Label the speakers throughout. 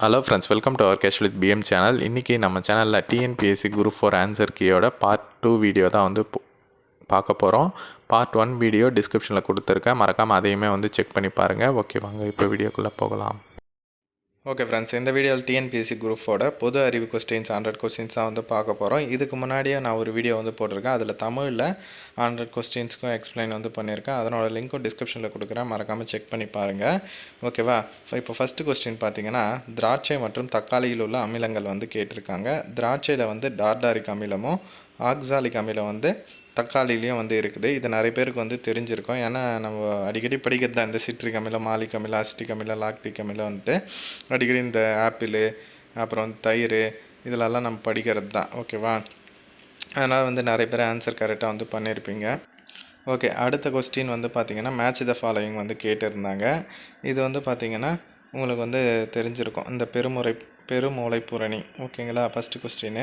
Speaker 1: Hello friends welcome to our cash with PM channel இன்றைக்கி நம்ம சேனலில் டிஎன்பிஎஸ்சி குரூப் ஃபோர் ஆன்சர் கீயோட part two video தான் வந்து பார்க்க போகிறோம் பார்ட் ஒன் வீடியோ டிஸ்கிரிப்ஷனில் கொடுத்துருக்கேன். மறக்காமல் அதையுமே வந்து செக் பண்ணி பாருங்கள் ஓகே வாங்க இப்போ வீடியோக்குள்ளே போகலாம். ஓகே ஃப்ரெண்ட்ஸ் இந்த வீடியோவில் டிஎன்பிஎஸ்சி குரூப்போட பொது அறிவு கொஸ்டின்ஸ் ஹண்ட்ரட் கொஸ்டின்ஸ் தான் வந்து பார்க்க போகிறோம் இதுக்கு முன்னாடியே நான் ஒரு வீடியோ வந்து போட்டிருக்கேன். அதில் தமிழில் ஹண்ட்ரட் கொஸ்டின்ஸ்க்கும் எக்ஸ்பிளைன் வந்து பண்ணியிருக்கேன். அதனோட லிங்க்கும் டிஸ்கிரிப்ஷனில் கொடுக்குறேன். மறக்காமல் செக் பண்ணி பாருங்கள் ஓகேவா இப்போ ஃபஸ்ட்டு கொஸ்டின் பார்த்தீங்கன்னா திராட்சை மற்றும் தக்காளியில் உள்ள அமிலங்கள் வந்து கேட்டிருக்காங்க. திராட்சையில் வந்து டார்டாரிக் அமிலமும் ஆக்சாலிக் அமிலம் வந்து தக்காளிலையும் வந்து இருக்குது. இது நிறைய பேருக்கு வந்து தெரிஞ்சிருக்கும். ஏன்னா நம்ம அடிக்கடி படிக்கிறது தான். இந்த சிட்ரிக் அமிலம் மாலிக் அமிலம் அசிட்டிக் அமிலம் லாக்டிக் அமிலம் வந்துட்டு அடிக்கடி இந்த ஆப்பிள் அப்புறம் வந்து தயிர் இதிலெல்லாம் நம்ம படிக்கிறது தான். ஓகேவா? அதனால் வந்து நிறைய பேர் ஆன்சர் கரெக்டாக வந்து பண்ணியிருப்பீங்க. ஓகே அடுத்த கொஸ்டின் வந்து பார்த்தீங்கன்னா மேட்ச் த ஃபாலோயிங் வந்து கேட்டிருந்தாங்க. இது வந்து பார்த்திங்கன்னா உங்களுக்கு வந்து தெரிஞ்சிருக்கும். இந்த பெருமுறை பெருமூளை பூரணி ஓகேங்களா? ஃபஸ்ட்டு கொஸ்டின்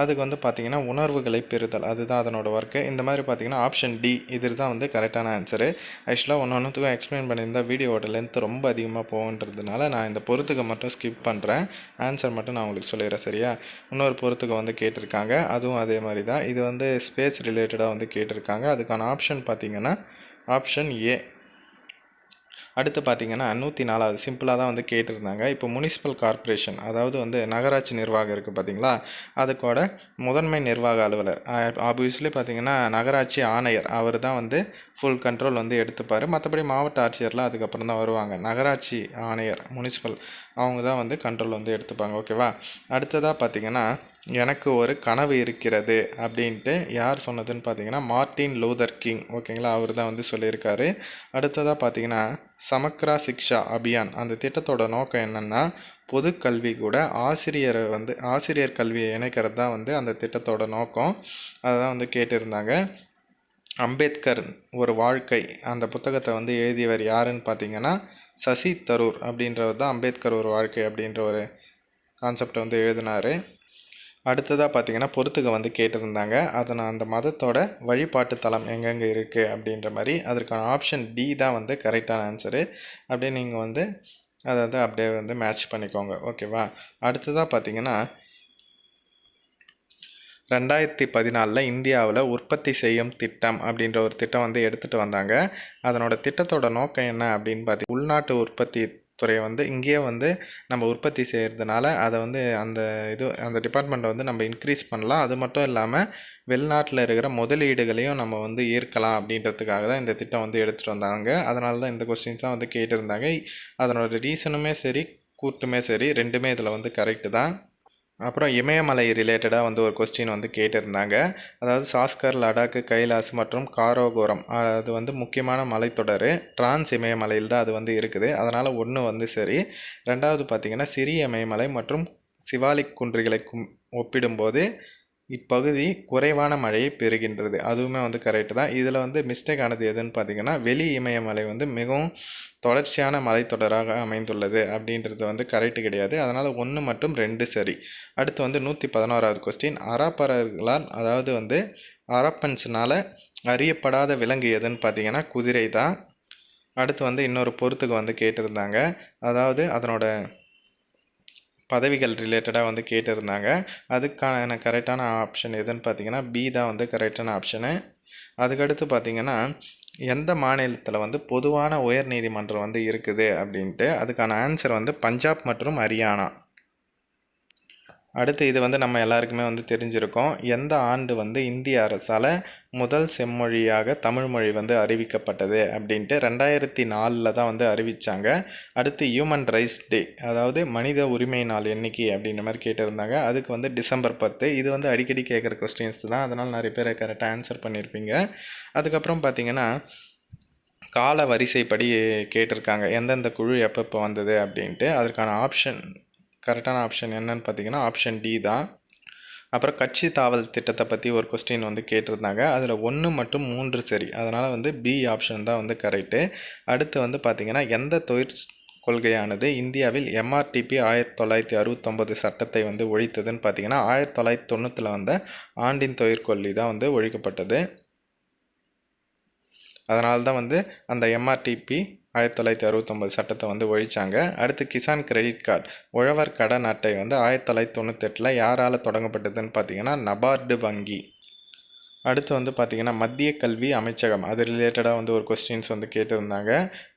Speaker 1: அதுக்கு வந்து பார்த்திங்கன்னா உணர்வுகளை பெறுதல். அதுதான் அதனோட ஒர்க்கு இந்த மாதிரி பார்த்தீங்கன்னா ஆப்ஷன் டி இது தான் வந்து கரெக்டான ஆன்சரு ஆக்சுவலாக ஒன்று ஒன்றுத்துக்கும் எக்ஸ்பிளைன் பண்ணியிருந்தா வீடியோட லென்த் ரொம்ப அதிகமாக போகுன்றதுனால நான் இந்த பொறுத்துக்கு மட்டும் ஸ்கிப் பண்ணுறேன் ஆன்சர் மட்டும் நான் உங்களுக்கு சொல்லிடுறேன் சரியா? இன்னொரு பொறுத்துக்கு வந்து கேட்டிருக்காங்க. அதுவும் அதே மாதிரி தான் இது வந்து ஸ்பேஸ் ரிலேட்டடாக வந்து கேட்டிருக்காங்க. அதுக்கான ஆப்ஷன் பார்த்திங்கன்னா ஆப்ஷன் ஏ அடுத்து பார்த்தீங்கன்னா நூற்றி நாலாவது சிம்பிளாக தான் வந்து கேட்டிருந்தாங்க. இப்போ முனிசிபல் கார்ப்பரேஷன் அதாவது வந்து நகராட்சி நிர்வாகம் இருக்குது பார்த்தீங்களா? அதுக்கோட முதன்மை நிர்வாக அலுவலர். ஆப்வியஸ்லி பார்த்தீங்கன்னா நகராட்சி ஆணையர். அவர் தான் வந்து ஃபுல் கண்ட்ரோல் வந்து எடுத்துப்பார். மற்றபடி மாவட்ட ஆட்சியர்லாம் அதுக்கப்புறம் தான் வருவாங்க. நகராட்சி ஆணையர் முனிசிபல் அவங்க தான் வந்து கண்ட்ரோல் வந்து எடுத்துப்பாங்க. ஓகேவா அடுத்ததாக பார்த்தீங்கன்னா எனக்கு ஒரு கனவு இருக்கிறது அப்படின்ட்டு யார் சொன்னதுன்னு பார்த்தீங்கன்னா மார்ட்டின் லூதர் கிங். ஓகேங்களா அவர் தான் வந்து சொல்லியிருக்காரு. அடுத்ததாக பார்த்தீங்கன்னா சமக்ரா சிக்ஷா அபியான். அந்த திட்டத்தோட நோக்கம் என்னென்னா பொது கல்வி கூட ஆசிரியரை வந்து ஆசிரியர் கல்வியை இணைக்கிறது தான் வந்து அந்த திட்டத்தோட நோக்கம். அதை தான் வந்து கேட்டிருந்தாங்க. அம்பேத்கர் ஒரு வாழ்க்கை. அந்த புத்தகத்தை வந்து எழுதியவர் யாருன்னு பார்த்தீங்கன்னா சசி தரூர் அப்படின்றவர் தான் அம்பேத்கர் ஒரு வாழ்க்கை அப்படின்ற ஒரு கான்செப்டை வந்து எழுதினார். அடுத்ததாக பார்த்தீங்கன்னா பொறுத்துக்க வந்து கேட்டிருந்தாங்க. அதை நான் அந்த மதத்தோட வழிபாட்டு தலம் எங்கெங்கே இருக்குது அப்படின்ற மாதிரி அதற்கான ஆப்ஷன் டி தான் வந்து கரெக்டான ஆன்சரு அப்படியே நீங்கள் வந்து அதை வந்து அப்படியே வந்து மேட்ச் பண்ணிக்கோங்க. ஓகேவா அடுத்ததாக பார்த்தீங்கன்னா ரெண்டாயிரத்தி பதினாலில் இந்தியாவில் உற்பத்தி செய்யும் திட்டம் அப்படின்ற ஒரு திட்டம் வந்து எடுத்துகிட்டு வந்தாங்க. அதனோட திட்டத்தோட நோக்கம் என்ன அப்படின்னு பார்த்தி உள்நாட்டு உற்பத்தி துறையை வந்து இங்கேயே வந்து நம்ம உற்பத்தி செய்கிறதுனால அதை வந்து அந்த இது அந்த டிபார்ட்மெண்ட்டை வந்து நம்ம இன்க்ரீஸ் பண்ணலாம். அது மட்டும் இல்லாமல் வெளிநாட்டில் இருக்கிற முதலீடுகளையும் நம்ம வந்து ஈர்க்கலாம் அப்படின்றதுக்காக தான் இந்த திட்டம் வந்து எடுத்துகிட்டு வந்தாங்க. அதனால தான் இந்த கொஸ்டின்ஸ்லாம் வந்து கேட்டிருந்தாங்க. அதனோட ரீசனுமே சரி கூட்டுமே சரி ரெண்டுமே இதில் வந்து கரெக்டு தான். அப்புறம் இமயமலை ரிலேட்டடாக வந்து ஒரு கொஸ்டின் வந்து கேட்டிருந்தாங்க. அதாவது சாஸ்கர் லடாக்கு கைலாஸ் மற்றும் காரோகோரம். அது வந்து முக்கியமான மலைத்தொடர். டிரான்ஸ் இமயமலையில் தான் அது வந்து இருக்குது. அதனால் ஒன்று வந்து சரி. ரெண்டாவது பார்த்திங்கன்னா சிறிய இமயமலை மற்றும் சிவாலிக் குன்றுகளை கும் ஒப்பிடும்போது இப்பகுதி குறைவான மழையை பெறுகின்றது. அதுவுமே வந்து கரெக்டு தான். இதில் வந்து மிஸ்டேக் ஆனது எதுன்னு பார்த்தீங்கன்னா வெளி இமயமலை வந்து மிகவும் தொடர்ச்சியான மலைத்தொடராக அமைந்துள்ளது அப்படின்றது வந்து கரெக்டு கிடையாது. அதனால் ஒன்று மற்றும் ரெண்டு சரி. அடுத்து வந்து நூற்றி பதினோராவது கொஸ்டின் அராப்பரர்களால் அதாவது வந்து அரப்பன்ஸ்னால் அறியப்படாத விலங்கு எதுன்னு பார்த்தீங்கன்னா குதிரை தான் அடுத்து வந்து இன்னொரு பொறுத்துக்கு வந்து கேட்டிருந்தாங்க. அதாவது அதனோட பதவிகள் ரிலேட்டடாக வந்து கேட்டிருந்தாங்க. அதுக்கான கரெக்டான ஆப்ஷன் எதுன்னு பார்த்தீங்கன்னா பி தான் வந்து கரெக்டான ஆப்ஷனு அதுக்கடுத்து பார்த்தீங்கன்னா எந்த மாநிலத்தில் வந்து பொதுவான உயர் நீதிமன்றம் வந்து இருக்குது அப்படின்ட்டு அதுக்கான ஆன்சர் வந்து பஞ்சாப் மற்றும் ஹரியானா. அடுத்து இது வந்து நம்ம எல்லாருக்குமே வந்து தெரிஞ்சிருக்கோம். எந்த ஆண்டு வந்து இந்திய அரசால் முதல் செம்மொழியாக தமிழ்மொழி வந்து அறிவிக்கப்பட்டது அப்படின்ட்டு ரெண்டாயிரத்தி நாலில் தான் வந்து அறிவித்தாங்க அடுத்து ஹியூமன் ரைட்ஸ் டே அதாவது மனித உரிமை நாள் எண்ணிக்கை அப்படின்ற மாதிரி கேட்டிருந்தாங்க. அதுக்கு வந்து டிசம்பர் பத்து. இது வந்து அடிக்கடி கேட்குற கொஸ்டின்ஸ் தான். அதனால் நிறைய பேர் கரெக்டாக ஆன்சர் பண்ணியிருப்பீங்க அதுக்கப்புறம் பார்த்தீங்கன்னா கால வரிசைப்படி கேட்டிருக்காங்க. எந்தெந்த குழு எப்பப்போ வந்தது அப்படின்ட்டு. அதற்கான ஆப்ஷன் கரெக்டான ஆப்ஷன் என்னன்னு பார்த்தீங்கன்னா ஆப்ஷன் டி தான். அப்புறம் கட்சி தாவல் திட்டத்தை பற்றி ஒரு கொஸ்டின் வந்து கேட்டிருந்தாங்க. அதில் ஒன்று மற்றும் மூன்று சரி. அதனால் வந்து பி ஆப்ஷன் தான் வந்து கரெக்டு அடுத்து வந்து பார்த்திங்கன்னா எந்த தொழிற் கொள்கையானது இந்தியாவில் எம்ஆர்டிபி ஆயிரத்தி தொள்ளாயிரத்தி அறுபத்தொம்பது சட்டத்தை வந்து ஒழித்ததுன்னு பார்த்தீங்கன்னா ஆயிரத்தி தொள்ளாயிரத்தி தொண்ணூற்றில் வந்த ஆண்டின் தொழிற்கொல்லி தான் வந்து ஒழிக்கப்பட்டது. அதனால் தான் வந்து அந்த எம்ஆர்டிபி ஆயிரத்தி தொள்ளாயிரத்தி அறுபத்தொம்பது சட்டத்தை வந்து ஒழிச்சாங்க. அடுத்து கிசான் கிரெடிட் கார்டு. உழவர் கடன் அட்டை வந்து ஆயிரத்தி தொள்ளாயிரத்தி தொண்ணூத்தெட்டில் யாரால் தொடங்கப்பட்டதுன்னு பார்த்தீங்கன்னா நபார்டு வங்கி. அடுத்து வந்து பார்த்திங்கன்னா மத்திய கல்வி அமைச்சகம். அது ரிலேட்டடாக வந்து ஒரு கொஸ்டின்ஸ் வந்து கேட்டிருந்தாங்க.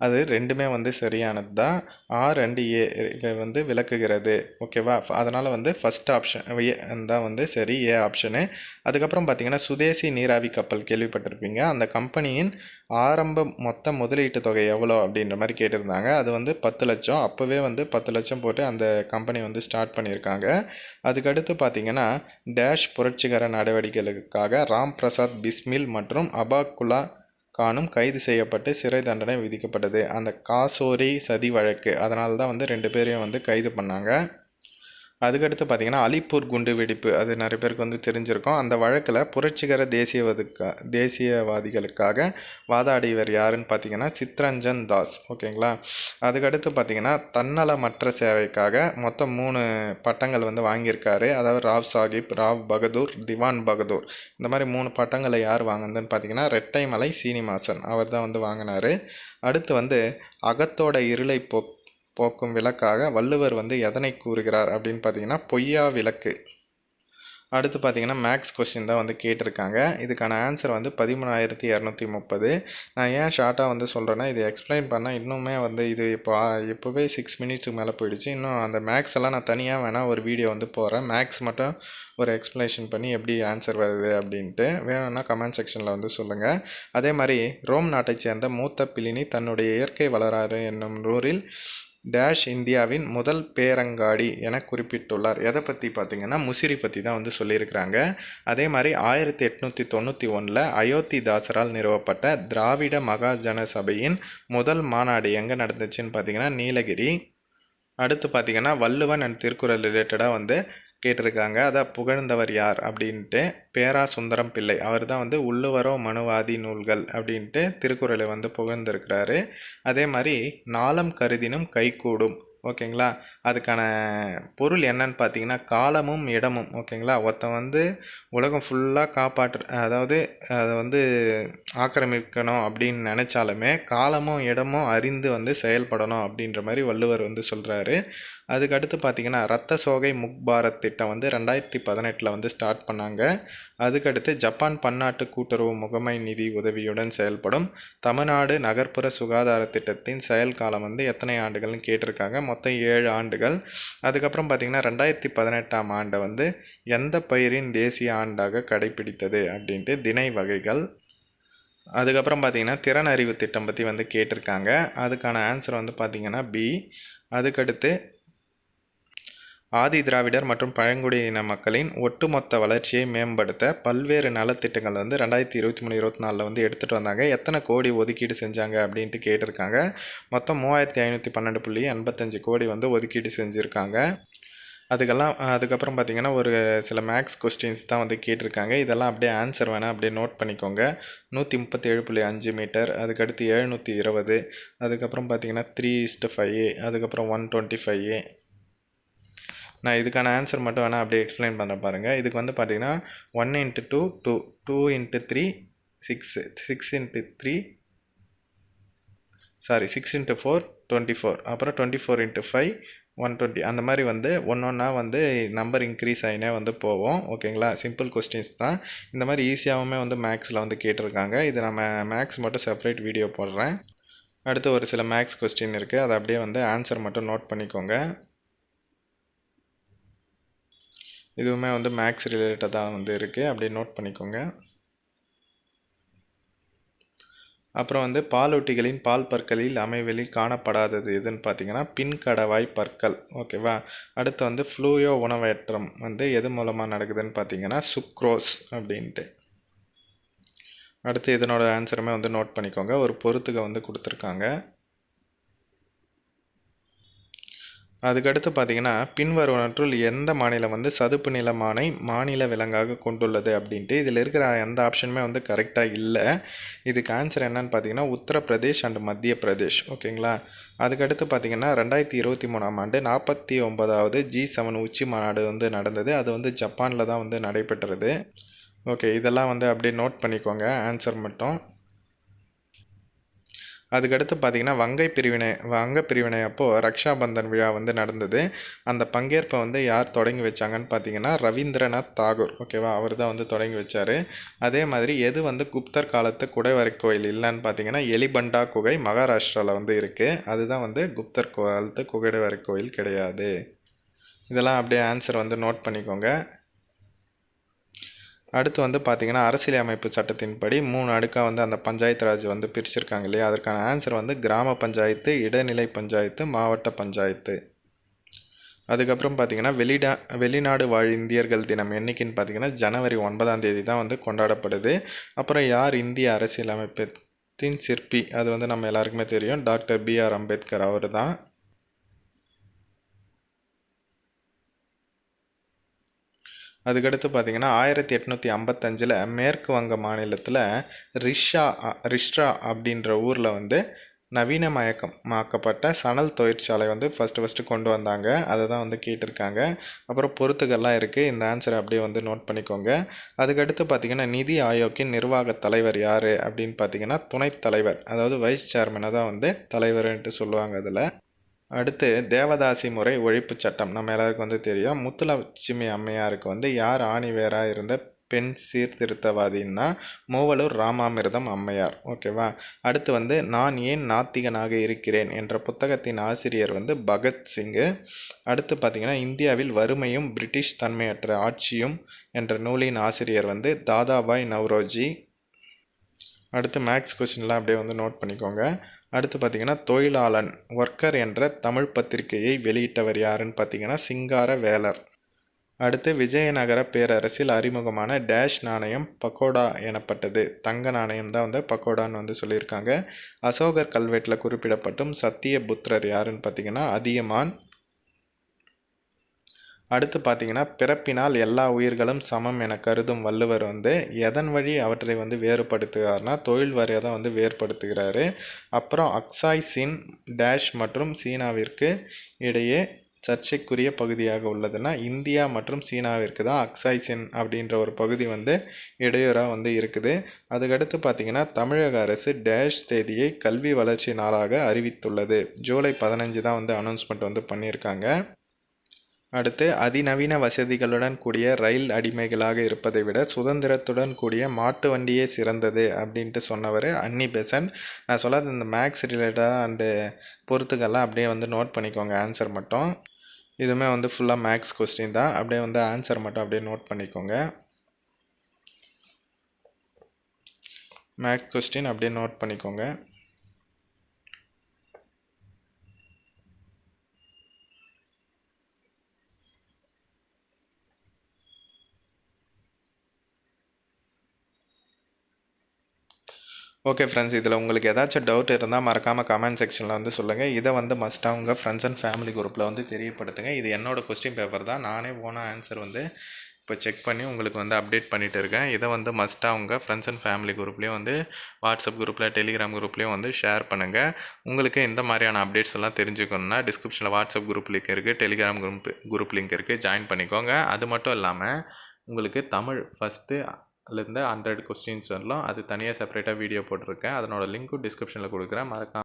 Speaker 1: அது ரெண்டுமே வந்து சரியானது தான் ஆர் அண்டு ஏ வந்து விளக்குகிறது. ஓகேவா அதனால் வந்து ஃபஸ்ட் ஆப்ஷன் ஏ தான் வந்து சரி ஏ ஆப்ஷனு அதுக்கப்புறம் பார்த்திங்கன்னா சுதேசி நீராவி கப்பல் கேள்விப்பட்டிருப்பீங்க. அந்த கம்பெனியின் ஆரம்ப மொத்த முதலீட்டு தொகை எவ்வளோ அப்படின்ற மாதிரி கேட்டிருந்தாங்க. அது வந்து பத்து லட்சம். அப்போவே வந்து பத்து லட்சம் போட்டு அந்த கம்பெனி வந்து ஸ்டார்ட் பண்ணியிருக்காங்க. அதுக்கடுத்து பார்த்திங்கன்னா டேஷ் புரட்சிகர நடவடிக்கைகளுக்காக ராம் பிரசாத் பிஸ்மில் மற்றும் அபாக்குலா கானும் கைது செய்யப்பட்டு சிறை தண்டனை விதிக்கப்பட்டது. அந்த காசோரி சதி வழக்கு. அதனால தான் வந்து ரெண்டு பேரையும் வந்து கைது பண்ணாங்க. அதுக்கடுத்து பார்த்தீங்கன்னா அலிப்பூர் குண்டு வெடிப்பு. அது நிறைய பேருக்கு வந்து தெரிஞ்சிருக்கும். அந்த வழக்கில் புரட்சிகர தேசியவாதுக்கா தேசியவாதிகளுக்காக வாதாடியவர் யாருன்னு பார்த்தீங்கன்னா சித்ரஞ்சன் தாஸ். ஓகேங்களா? அதுக்கடுத்து பார்த்தீங்கன்னா தன்னலமற்ற சேவைக்காக மொத்தம் மூணு பட்டங்கள் வந்து வாங்கியிருக்காரு. அதாவது ராவ் சாஹிப் ராவ் பகதூர் திவான் பகதூர். இந்த மாதிரி மூணு பட்டங்களை யார் வாங்கினதுன்னு பார்த்தீங்கன்னா ரெட்டைமலை சீனிவாசன். அவர் தான் வந்து வாங்கினார். அடுத்து வந்து அகத்தோட இருளை போ போக்கும் விளக்காக வள்ளுவர் வந்து எதனை கூறுகிறார் அப்படின்னு பார்த்தீங்கன்னா பொய்யா விளக்கு. அடுத்து பார்த்தீங்கன்னா மேக்ஸ் கொஸ்டின் தான் வந்து கேட்டிருக்காங்க. இதுக்கான ஆன்சர் வந்து பதிமூணாயிரத்தி இரநூத்தி முப்பது. நான் ஏன் ஷார்ட்டாக வந்து சொல்கிறேன்னா இது எக்ஸ்பிளைன் பண்ணால் இன்னுமே வந்து இது இப்போ இப்போவே சிக்ஸ் மினிட்ஸுக்கு மேலே போயிடுச்சு. இன்னும் அந்த மேக்ஸ் எல்லாம் நான் தனியாக வேணால் ஒரு வீடியோ வந்து போகிறேன் மேக்ஸ் மட்டும் ஒரு எக்ஸ்ப்ளனேஷன் பண்ணி எப்படி ஆன்சர் வருது அப்படின்ட்டு. வேணும்னா கமெண்ட் செக்ஷனில் வந்து சொல்லுங்கள் அதே மாதிரி ரோம் நாட்டை சேர்ந்த மூத்த பிளினி தன்னுடைய இயற்கை வளராறு என்னும் நூறில் டேஷ் இந்தியாவின் முதல் பேரங்காடி என குறிப்பிட்டுள்ளார். எதை பற்றி பார்த்திங்கன்னா முசிறி பற்றி தான் வந்து சொல்லியிருக்கிறாங்க. அதே மாதிரி ஆயிரத்தி எட்நூற்றி தொண்ணூற்றி ஒன்றில் அயோத்தி தாசரால் நிறுவப்பட்ட திராவிட மகாஜன சபையின் முதல் மாநாடு எங்கே நடந்துச்சுன்னு பார்த்தீங்கன்னா நீலகிரி. அடுத்து பார்த்தீங்கன்னா வள்ளுவன் அண்ட் திருக்குறள் ரிலேட்டடாக வந்து கேட்டிருக்காங்க. அதான் புகழ்ந்தவர் யார்? அப்படின்ட்டு பேரா சுந்தரம் பிள்ளை. அவர் தான் வந்து உள்ளுவரோ மனுவாதி நூல்கள் அப்படின்ட்டு திருக்குறளை வந்து புகழ்ந்திருக்கிறாரு. அதே மாதிரி நாளம் கருதினும் கைகூடும். ஓகேங்களா? அதுக்கான பொருள் என்னன்னு பார்த்தீங்கன்னா காலமும் இடமும். ஓகேங்களா? ஒருத்தன் வந்து உலகம் ஃபுல்லாக காப்பாற்று அதாவது அதை வந்து ஆக்கிரமிக்கணும் அப்படின்னு நினச்சாலுமே காலமும் இடமும் அறிந்து வந்து செயல்படணும் அப்படின்ற மாதிரி வள்ளுவர் வந்து சொல்கிறாரு அதுக்கடுத்து பார்த்திங்கன்னா ரத்த சோகை முக் பாரத் திட்டம் வந்து ரெண்டாயிரத்தி பதினெட்டில் வந்து ஸ்டார்ட் பண்ணாங்க. அதுக்கடுத்து ஜப்பான் பன்னாட்டு கூட்டுறவு முகமை நிதி உதவியுடன் செயல்படும் தமிழ்நாடு நகர்ப்புற சுகாதார திட்டத்தின் செயல் காலம் வந்து எத்தனை ஆண்டுகள்னு கேட்டிருக்காங்க. மொத்தம் ஏழு ஆண்டுகள். அதுக்கப்புறம் பார்த்திங்கன்னா ரெண்டாயிரத்தி பதினெட்டாம் ஆண்டை வந்து எந்த பயிரின் தேசிய ஆண்டாக கடைபிடித்தது அப்படின்ட்டு தினை வகைகள். அதுக்கப்புறம் பார்த்திங்கன்னா திறன் அறிவு திட்டம் பற்றி வந்து கேட்டிருக்காங்க. அதுக்கான ஆன்சர் வந்து பார்த்திங்கன்னா பி அதுக்கடுத்து ஆதி திராவிடர் மற்றும் பழங்குடியின மக்களின் ஒட்டுமொத்த வளர்ச்சியை மேம்படுத்த பல்வேறு நலத்திட்டங்கள் வந்து ரெண்டாயிரத்தி இருபத்தி மூணு இருபத்தி நாலில் வந்து எடுத்துகிட்டு வந்தாங்க. எத்தனை கோடி ஒதுக்கீடு செஞ்சாங்க அப்படின்ட்டு கேட்டிருக்காங்க. மொத்தம் மூவாயிரத்தி ஐநூற்றி பன்னெண்டு புள்ளி எண்பத்தஞ்சு கோடி வந்து ஒதுக்கீடு செஞ்சுருக்காங்க. அதுக்கெல்லாம் அதுக்கப்புறம் பார்த்திங்கன்னா ஒரு சில மேக்ஸ் கொஸ்டின்ஸ் தான் வந்து கேட்டிருக்காங்க. இதெல்லாம் அப்படியே ஆன்சர் வேணால் அப்படியே நோட் பண்ணிக்கோங்க. நூற்றி முப்பத்தேழு புள்ளி அஞ்சு மீட்டர் அதுக்கடுத்து எழுநூற்றி இருபது அதுக்கப்புறம் பார்த்திங்கன்னா த்ரீ இஸ்ட்டு ஃபைவ் அதுக்கப்புறம் ஒன் டுவெண்ட்டி ஃபைவ் நான் இதுக்கான ஆன்சர் மட்டும் வேணால் அப்படியே எக்ஸ்பிளைன் பண்ணுறேன் பாருங்கள் இதுக்கு வந்து பார்த்தீங்கன்னா one into two two two into three six six into three sorry six into four twenty four அப்புறம் twenty four into five one twenty அந்த மாதிரி வந்து ஒன்று ஒன்றா வந்து நம்பர் இன்க்ரீஸ் ஆகினே வந்து போவோம். ஓகேங்களா சிம்பிள் கொஸ்டின்ஸ் தான். இந்த மாதிரி ஈஸியாகவுமே வந்து மேக்ஸில் வந்து கேட்டிருக்காங்க. இது நம்ம மேக்ஸ் மட்டும் செப்பரேட் வீடியோ போடுறேன். அடுத்து ஒரு சில மேக்ஸ் கொஸ்டின் இருக்குது அதை அப்படியே வந்து ஆன்சர் மட்டும் நோட் பண்ணிக்கோங்க. இதுவுமே வந்து மேக்ஸ் ரிலேட்டடாக வந்து இருக்குது அப்படியே நோட் பண்ணிக்கோங்க. அப்புறம் வந்து பாலூட்டிகளின் பால் பற்களில் அமைவெளியில் காணப்படாதது எதுன்னு பார்த்தீங்கன்னா பின்கடவாய் பற்கள். ஓகேவா? அடுத்து வந்து ஃப்ளூயோ உணவேற்றம் வந்து எது மூலமாக நடக்குதுன்னு பார்த்தீங்கன்னா சுக்ரோஸ் அப்படின்ட்டு. அடுத்து இதனோட ஆன்சருமே வந்து நோட் பண்ணிக்கோங்க. ஒரு பொருத்துக வந்து கொடுத்துருக்காங்க. அதுக்கடுத்து பார்த்தீங்கன்னா பின்வருவனற்றுள் எந்த மாநிலம் வந்து சதுப்பு நிலமானை மாநில விலங்காக கொண்டுள்ளது அப்படின்ட்டு இதில் இருக்கிற எந்த ஆப்ஷனுமே வந்து கரெக்டாக இல்லை. இதுக்கு ஆன்சர் என்னன்னு பார்த்தீங்கன்னா உத்தரப்பிரதேஷ் அண்ட் மத்திய பிரதேஷ் ஓகேங்களா? அதுக்கடுத்து பார்த்தீங்கன்னா ரெண்டாயிரத்தி இருபத்தி மூணாம் ஆண்டு நாற்பத்தி ஒன்பதாவது ஜி செவன் உச்சி மாநாடு வந்து நடந்தது. அது வந்து ஜப்பானில் தான் வந்து நடைபெற்றது. ஓகே இதெல்லாம் வந்து அப்படியே நோட் பண்ணிக்கோங்க. ஆன்சர் மட்டும். அதுக்கடுத்து பார்த்திங்கன்னா வங்கை பிரிவினை வங்க பிரிவினை அப்போது ரக்ஷாபந்தன் விழா வந்து நடந்தது. அந்த பங்கேற்பை வந்து யார் தொடங்கி வச்சாங்கன்னு பார்த்தீங்கன்னா ரவீந்திரநாத் தாகூர். ஓகேவா அவர் தான் வந்து தொடங்கி வச்சார். அதே மாதிரி எது வந்து குப்தர் காலத்து குடைவரை கோயில் இல்லைன்னு பார்த்தீங்கன்னா எலிபண்டா குகை மகாராஷ்டிராவில் வந்து இருக்குது அதுதான் வந்து குப்தர் காலத்து குடைவரை கோயில் கிடையாது. இதெல்லாம் அப்படியே ஆன்சர் வந்து நோட் பண்ணிக்கோங்க. அடுத்து வந்து பார்த்திங்கன்னா அரசியலமைப்பு சட்டத்தின்படி மூணு அடுக்காக வந்து அந்த பஞ்சாயத்து ராஜ் வந்து பிரிச்சிருக்காங்க இல்லையா? அதற்கான ஆன்சர் வந்து கிராம பஞ்சாயத்து இடைநிலை பஞ்சாயத்து மாவட்ட பஞ்சாயத்து. அதுக்கப்புறம் பார்த்திங்கன்னா வெளிடா வெளிநாடு வாழ் இந்தியர்கள் தினம் என்னைக்குன்னு பார்த்தீங்கன்னா ஜனவரி ஒன்பதாம் தேதி தான் வந்து கொண்டாடப்படுது. அப்புறம் யார் இந்திய அரசியலமைப்பத்தின் சிற்பி? அது வந்து நம்ம எல்லாருக்குமே தெரியும். டாக்டர் பிஆர் அம்பேத்கர் அவர் தான் அதுக்கடுத்து பார்த்திங்கன்னா ஆயிரத்தி எட்நூற்றி ஐம்பத்தஞ்சில் மேற்கு வங்க மாநிலத்தில் ரிஷா ரிஷ்ரா அப்படின்ற ஊரில் வந்து நவீனமயக்கமாக்கப்பட்ட சணல் தொழிற்சாலை வந்து ஃபஸ்ட்டு ஃபஸ்ட்டு கொண்டு வந்தாங்க. அதை தான் வந்து கேட்டிருக்காங்க. அப்புறம் பொறுத்துக்கள்லாம் இருக்குது. இந்த ஆன்சரை அப்படியே வந்து நோட் பண்ணிக்கோங்க. அதுக்கடுத்து பார்த்திங்கன்னா நிதி ஆயோக்கின் நிர்வாக தலைவர் யார் அப்படின்னு பார்த்தீங்கன்னா துணைத் தலைவர் அதாவது வைஸ் சேர்மனை தான் வந்து தலைவர்ன்ட்டு சொல்லுவாங்க அதில். அடுத்து தேவதாசி முறை ஒழிப்பு சட்டம். நம்ம எல்லாருக்கும் வந்து தெரியும். முத்துலட்சுமி அம்மையாருக்கு வந்து யார் ஆணிவேராக இருந்த பெண் சீர்திருத்தவாதின்னா மூவலூர் ராமாமிர்தம் அம்மையார். ஓகேவா அடுத்து வந்து நான் ஏன் நாத்திகனாக இருக்கிறேன் என்ற புத்தகத்தின் ஆசிரியர் வந்து பகத்சிங்கு அடுத்து பார்த்திங்கன்னா இந்தியாவில் வறுமையும் பிரிட்டிஷ் தன்மையற்ற ஆட்சியும் என்ற நூலின் ஆசிரியர் வந்து தாதாபாய் நவ்ரோஜி. அடுத்து மேக்ஸ் கொஷின்லாம் அப்படியே வந்து நோட் பண்ணிக்கோங்க. அடுத்து பார்த்திங்கன்னா தொழிலாளன் ஒர்க்கர் என்ற தமிழ் பத்திரிகையை வெளியிட்டவர் யாருன்னு பார்த்தீங்கன்னா சிங்கார வேலர். அடுத்து விஜயநகர பேரரசில் அறிமுகமான டேஷ் நாணயம் பக்கோடா எனப்பட்டது. தங்க நாணயம் தான் வந்து பக்கோடான்னு வந்து சொல்லியிருக்காங்க. அசோகர் கல்வெட்டில் குறிப்பிடப்பட்டும் சத்திய புத்திரர் யாருன்னு பார்த்தீங்கன்னா அதியமான் அடுத்து பார்த்தீங்கன்னா பிறப்பினால் எல்லா உயிர்களும் சமம் என கருதும் வள்ளுவர் வந்து எதன் வழி அவற்றை வந்து வேறுபடுத்துகிறார்னா தொழில் வாரியாக தான் வந்து வேறுபடுத்துகிறாரு. அப்புறம் அக்சாய் சின் டேஷ் மற்றும் சீனாவிற்கு இடையே சர்ச்சைக்குரிய பகுதியாக உள்ளதுன்னா இந்தியா மற்றும் சீனாவிற்கு தான் அக்சாய்சின் அப்படின்ற ஒரு பகுதி வந்து இடையூறாக வந்து இருக்குது. அதுக்கடுத்து பார்த்திங்கன்னா தமிழக அரசு டேஷ் தேதியை கல்வி வளர்ச்சி நாளாக அறிவித்துள்ளது. ஜூலை பதினஞ்சு தான் வந்து அனௌன்ஸ்மெண்ட் வந்து பண்ணியிருக்காங்க. அடுத்து அதிநவீன வசதிகளுடன் கூடிய ரயில் அடிமைகளாக இருப்பதை விட சுதந்திரத்துடன் கூடிய மாட்டு வண்டியே சிறந்தது அப்படின்ட்டு சொன்னவர் அன்னி பெசன்ட் நான் சொல்லாத இந்த மேக்ஸ் ரிலேட்டடாக அண்டு பொறுத்துக்கெல்லாம் அப்படியே வந்து நோட் பண்ணிக்கோங்க ஆன்சர் மட்டும். இதுவுமே வந்து ஃபுல்லாக மேக்ஸ் கொஸ்டின் தான். அப்படியே வந்து ஆன்சர் மட்டும் அப்படியே நோட் பண்ணிக்கோங்க. மேக்ஸ் கொஸ்டின் அப்படியே நோட் பண்ணிக்கோங்க. ஓகே ஃப்ரெண்ட்ஸ் இதில் உங்களுக்கு ஏதாச்சும் டவுட் இருந்தால் மறக்காமல் கமெண்ட் செக்ஷனில் வந்து சொல்லுங்கள் இதை வந்து மஸ்ட்டாக உங்கள் ஃப்ரெண்ட்ஸ் அண்ட் ஃபேமிலி குரூப்பில் வந்து தெரியப்படுத்துங்க. இது என்னோடய கொஸ்டின் பேப்பர் தான். நானே போன ஆன்சர் வந்து இப்போ செக் பண்ணி உங்களுக்கு வந்து அப்டேட் பண்ணிகிட்டு இருக்கேன். இதை வந்து மஸ்ட்டாக உங்கள் ஃப்ரெண்ட்ஸ் அண்ட் ஃபேமிலி குரூப்லேயும் வந்து வாட்ஸ்அப் குரூப்பில் டெலிகிராம் குரூப்லேயும் வந்து ஷேர் பண்ணுங்கள் உங்களுக்கு இந்த மாதிரியான அப்டேட்ஸ் எல்லாம் தெரிஞ்சுக்கணுன்னா டிஸ்கிரிப்ஷனில் வாட்ஸ்அப் குரூப் லிங்க் இருக்குது டெலிகிராம் குரூப் குரூப் லிங்க் இருக்குது ஜாயின் பண்ணிக்கோங்க. அது மட்டும் இல்லாமல் உங்களுக்கு தமிழ் ஃபஸ்ட்டு இருந்து ஹண்ட்ரட் கொஸ்டின்ஸ் வரலாம். அது தனியாக செப்பரேட்டாக வீடியோ போட்டிருக்கேன். அதனோட லிங்க்கும் டிஸ்கிரிப்ஷனில் கொடுக்குறேன். மறக்காம